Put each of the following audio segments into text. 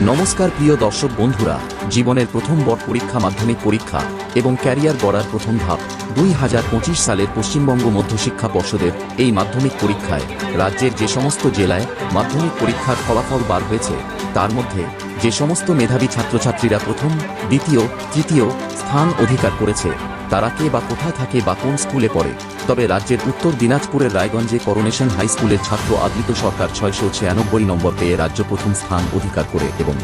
নমস্কার প্রিয় দর্শক বন্ধুরা, জীবনের প্রথম বড় পরীক্ষা মাধ্যমিক পরীক্ষা এবং ক্যারিয়ার গড়ার প্রথম ধাপ দুই হাজার সালের পশ্চিমবঙ্গ মধ্যশিক্ষা পর্ষদের এই মাধ্যমিক পরীক্ষায় রাজ্যের যে সমস্ত জেলায় মাধ্যমিক পরীক্ষার ফলাফল বার হয়েছে, তার মধ্যে যে সমস্ত মেধাবী ছাত্রছাত্রীরা প্রথম, দ্বিতীয়, তৃতীয় স্থান অধিকার করেছে তারা কে বা কোথায় থাকে বা কোন স্কুলে পড়ে, তবে রাজ্যের উত্তর দিনাজপুরের রায়গঞ্জে করোনেশন হাই স্কুলের ছাত্র আদৃত সরকার ছয়শো ছিয়ানব্বই নম্বর পেয়ে রাজ্য প্রথম স্থান অধিকার করে এবং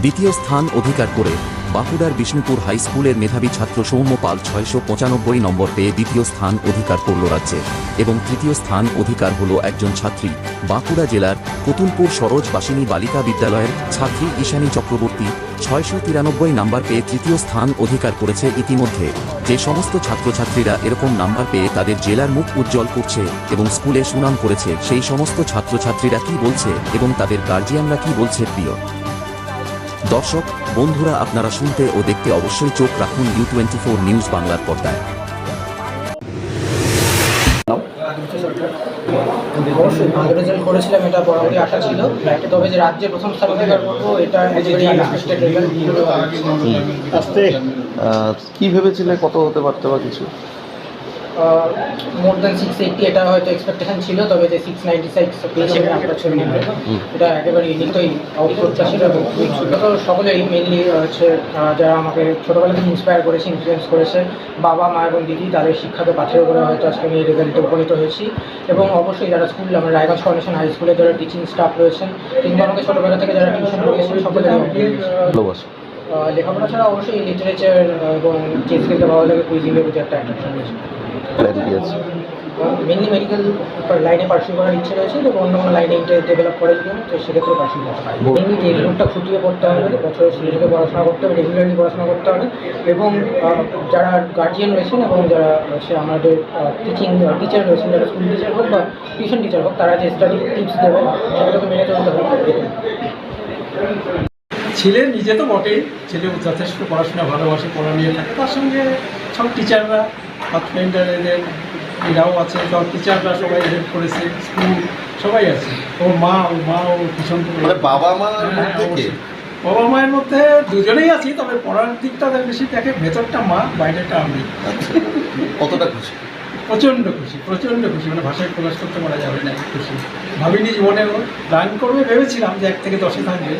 দ্বিতীয় স্থান অধিকার করে বাঁকুড়ার বিষ্ণুপুর হাই স্কুলের মেধাবী ছাত্র সৌম্য পাল ছয়শো পঁচানব্বই নম্বর পেয়ে দ্বিতীয় স্থান অধিকার করল রাজ্যে এবং তৃতীয় স্থান অধিকার হল একজন ছাত্রী। বাঁকুড়া জেলার কতুলপুর সরোজ বাসিনী বালিকা বিদ্যালয়ের ছাত্রী ঈশানী চক্রবর্তী ছয়শো তিরানব্বই নাম্বার পেয়ে তৃতীয় স্থান অধিকার করেছে ইতিমধ্যে। যে সমস্ত ছাত্রছাত্রীরা এরকম নাম্বার পেয়ে তাদের জেলার মুখ উজ্জ্বল করছে এবং স্কুলে সুনাম করেছে, সেই সমস্ত ছাত্রছাত্রীরা কি বলছে এবং তাদের গার্জিয়ানরা কি বলছে প্রিয়? দর্শক বন্ধুরা আপনারা শুনতে ও দেখতে অবশ্যই চোখ রাখুন ইউ টোয়েন্টি ফোর নিউজ বাংলার পর্দায়। অবশ্যই ভালো রেজাল্ট করেছিলাম এটা বরাবরই আশা ছিল। তবে যে রাজ্যে প্রথম স্থান অধিকার করব এটা কি ভেবেছিলে কত হতে পারতে বা কিছু? মোর দ্যান সিক্স এইটটি এটা হয়তো এক্সপেকটেশন ছিল তবে যে সিক্স নাইনটি সিক্স পেয়েছি আমরা ছবি এটা একেবারে ইনিতই অপ্রত্যাশিত তো সকলেই মেনলি হচ্ছে যারা আমাকে ছোটোবেলা থেকে ইন্সপায়ার করেছে ইনফ্লুয়েন্স করেছে বাবা মা এবং দিদি তাদের শিক্ষাকে পাথেয় করে হয়তো আজকে আমি এই রেজাল্টে উপনীত হয়েছি। এবং অবশ্যই যারা স্কুল আমার রায়গঞ্জ ফাউন্ডেশন হাই স্কুলে যারা টিচিং স্টাফ রয়েছেন কিংবা আমাকে ছোটোবেলা থেকে যারা টিউশন করিয়েছেন আহ, লেখাপড়া ছাড়া অবশ্যই লিটারেচার এবং চেস খেলতে ভালো লাগে কুইজিংয়ের প্রতি একটা অ্যাট্রাকশন রয়েছে। প্ল্যান আছে মেনলি মেডিকেল লাইনে পার্সিউ করার ইচ্ছে রয়েছে এবং অন্য কোনো লাইনে ইন্টারেস্ট ডেভেলপ করে যদি তো সেক্ষেত্রে পার্সিউ করতে পারি। মেনলি যে রুটটা খুঁটিয়ে পড়তে হবে বছরের থেকে পড়াশোনা করতে হবে রেগুলারলি পড়াশোনা করতে হবে এবং যারা গার্জিয়ান রয়েছেন এবং যারা হচ্ছে আমাদের টিচিং টিচার রয়েছেন যারা স্কুল টিচার হোক বা টিউশন টিচার হোক তারা যে স্টাডি টিপস দেবেন সেগুলোকে মেনে চলতে হবে। ছেলে নিজে তো বটেই। ছেলে যথেষ্ট পড়াশোনা ভালোবাসে পড়া নিয়ে থাকে। তার সঙ্গে সব টিচাররা পাথ ফ্রেন্ডার এদের এরাও আছে। সব টিচাররা সবাই হেল্প করেছে স্কুল সবাই আছে। ওর মা ওর মা ও ভীষণ মানে বাবা মার হ্যাঁ। বাবা মায়ের মধ্যে দুজনেই আছি তবে পড়ার দিকটা বেশি দেখে ভেতরটা মা বাইরেটা আমি। আচ্ছা। কতটা খুশি? প্রচণ্ড খুশি প্রচণ্ড খুশি। মানে ভাষায় প্রকাশ করতে পারা যাবে না খুশি। ভাবিনি জীবনে রান করবে ভেবেছিলাম যে এক থেকে দশে থাকবে।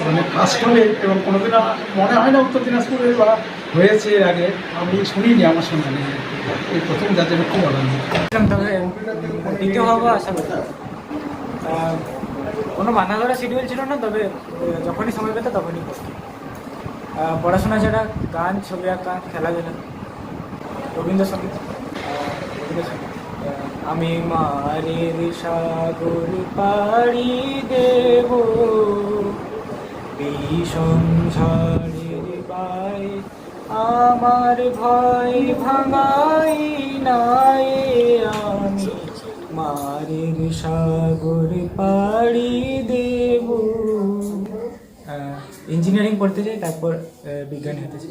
মানে ফার্স্ট হবে এবং কোনোদিন মনে হয় না উত্তর দিনাজপুরে বা হয়েছে এর আগে আমি শুনিনি আমার নেই এই প্রথম জন্য খুব আনন্দ আশা করি কোনো বাধা ধরা শিডিউল ছিল না তবে যখনই সময় পেতো তখনই পড়াশোনা ছাড়া গান ছবি আঁকা খেলাধুলা রবীন্দ্রসঙ্গীত। আহ, আমি মারের সাগর পাড়ি দেব। বিষম ঝড়ের বাই আমার ভয় ভাঙাই নাই আমি। মারের সাগর পাড়ি দেব। ইঞ্জিনিয়ারিং পড়তে চাই তারপর বিজ্ঞানী হতে চাই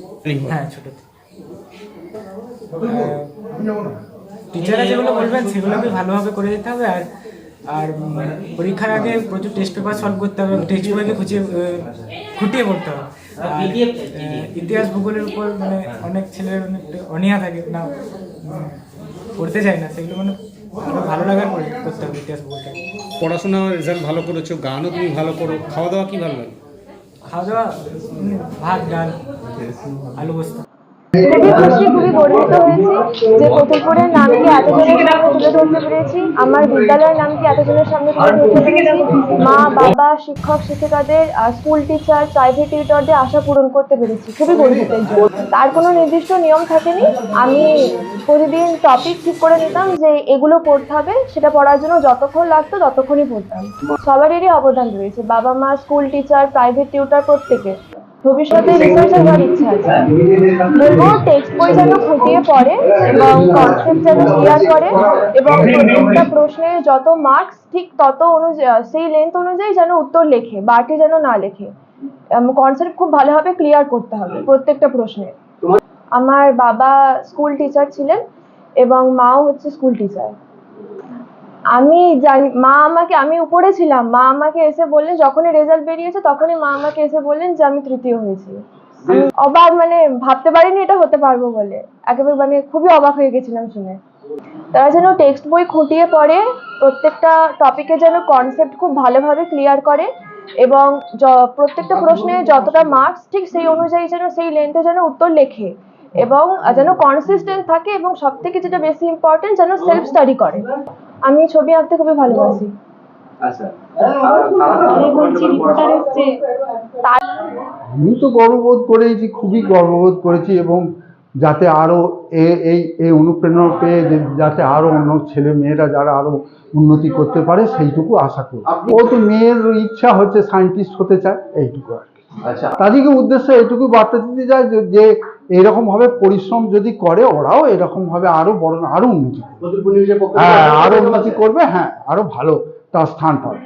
হ্যাঁ ছোটতে। টিচাররা যেগুলো বলবেন সেগুলোকে ভালোভাবে করে দিতে হবে আর আর পরীক্ষার আগে প্রচুর টেস্ট পেপার সলভ করতে হবে টেক্সট বইকে আহ, খুঁটিয়ে পড়তে হবে। আর, ইতিহাস ভূগোলের উপর মানে অনেক ছেলের অনেক অনীহা থাকে না পড়তে চায় না সেগুলো মানে ভালো লাগার করে করতে হবে ইতিহাস ভূগোলটা পড়াশোনা রেজাল্ট ভালো করেছ গানও তুমি ভালো করো খাওয়া দাওয়া কি ভালো লাগে? খাওয়া দাওয়া ভাত ডাল আলু বস্তা। খুবই গর্বিত যে কতুলপুরের নামকে এতজনের সামনে তুলে ধরতে পেরেছি? আমার বিদ্যালয়ের নামকে এতজনের সামনে তুলে ধরতে পেরেছি? মা, বাবা, শিক্ষক, শিক্ষিকাদের স্কুল টিচার প্রাইভেট টিউটরদের আশা পূরণ করতে পেরেছি। খুবই গর্বিত তার কোনো নির্দিষ্ট নিয়ম থাকেনি। আমি প্রতিদিন টপিক ঠিক করে নিতাম যে এগুলো পড়তে হবে, সেটা পড়ার জন্য যতক্ষণ লাগতো ততক্ষণই পড়তাম। সবারই অবদান রয়েছে। বাবা মা, স্কুল টিচার প্রাইভেট টিউটর প্রত্যেকে ভবিষ্যতে রিসার্চার হওয়ার ইচ্ছা আছে। বলব টেক্সট বই যেন খুঁটিয়ে পড়ে এবং কনসেপ্ট যেন ক্লিয়ার করে এবং প্রত্যেকটা প্রশ্নের যত মার্কস ঠিক তত অনুযায়ী সেই লেন্থ অনুযায়ী যেন উত্তর লেখে বাড়তি যেন না লেখে। কনসেপ্ট খুব ভালোভাবে ক্লিয়ার করতে হবে প্রত্যেকটা প্রশ্নের আমার বাবা স্কুল টিচার ছিলেন এবং মাও হচ্ছে স্কুল টিচার আমি জানি মা আমাকে আমি উপরে ছিলাম। মা আমাকে এসে বললেন যখনই রেজাল্ট বেরিয়েছে তখনই মা আমাকে এসে বললেন যে আমি তৃতীয় হয়েছি। অবাক মানে ভাবতে পারিনি এটা হতে পারব বলে। একেবারে মানে খুবই অবাক হয়ে গেছিলাম শুনে। তারা যেন টেক্সট বই খুঁটিয়ে পড়ে প্রত্যেকটা টপিকে যেন কনসেপ্ট খুব ভালোভাবে ক্লিয়ার করে এবং প্রত্যেকটা প্রশ্নে যতটা মার্কস ঠিক সেই অনুযায়ী যেন সেই লেন্থে যেন উত্তর লেখে এবং যেন কনসিস্টেন্ট থাকে এবং সব থেকে যেটা বেশি ইম্পর্টেন্ট যেন সেলফ স্টাডি করে। আমি ছবি আঁকতে খুবই ভালোবাসি। আমি তো গর্ববোধ করেছি খুবই গর্ববোধ করেছি এবং যাতে আরও এই এই অনুপ্রেরণা পেয়ে যে- যাতে আরও অন্য ছেলে মেয়েরা যারা আরও উন্নতি করতে পারে সেইটুকু আশা করি। ও তো মেয়ের ইচ্ছা হচ্ছে সায়েন্টিস্ট হতে চায় এইটুকু আর কি। আচ্ছা। তাদেরকে উদ্দেশ্য এটুকু বার্তা দিতে যায় যে- যে এরকম ভাবে পরিশ্রম যদি করে ওরাও এরকম ভাবে আরও বড় আরও উন্নতি হ্যাঁ আরও উন্নতি করবে হ্যাঁ আরও ভালো তার স্থান পাবে।